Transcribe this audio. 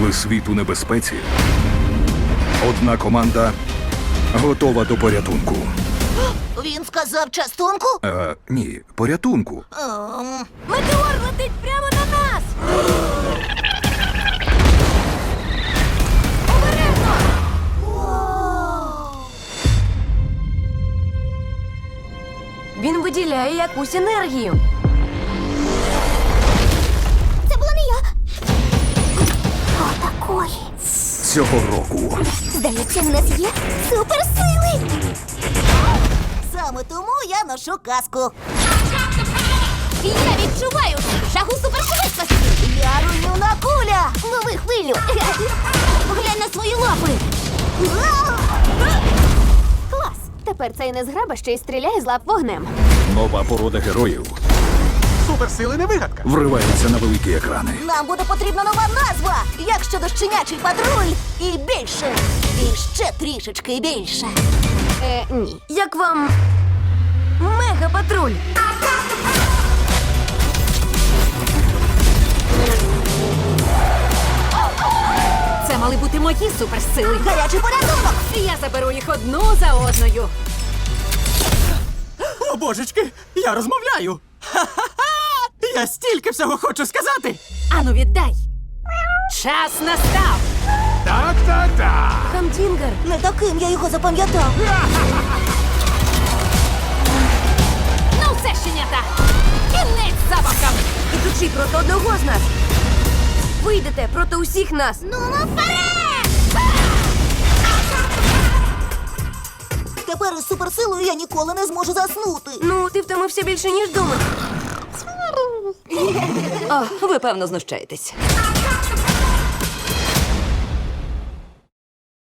Коли світ у небезпеці, одна команда готова до порятунку. Він сказав частунку? Е, ні, порятунку. Ем, Метеор летить прямо на нас! Він виділяє якусь енергію. Цього року Здається, у нас є суперсили. Саме тому я ношу каску. Я відчуваю шагу супершвидкості! Я руйнівна куля. Лови хвилю. Поглянь на свої лапи! Клас. Тепер цей незграба ще й стріляє з лап вогнем. нова порода героїв Суперсили не вигадка. вривається на великі екрани. Нам буде потрібна нова назва. Як щодо щенячий патруль і більше. І ще трішечки більше. Е, ні. Як вам мега-патруль? Це мали бути мої суперсили. Гарячий порятунок. Я заберу їх одну за одною. О, божечки, я розмовляю. Ха-ха-ха! Я стільки всього хочу сказати. Ану, віддай. Час настав. Так, так, так. Хамдінгер. Не таким я його запам'ятав. Ну все, щенята. Кінець забавкам. Ідучи проти одного з нас. Вийдете проти усіх нас. Ну, вперед! Тепер із суперсилою я ніколи не зможу заснути. Ну, ти втомився більше, ніж думав. Ви певно знущаєтесь.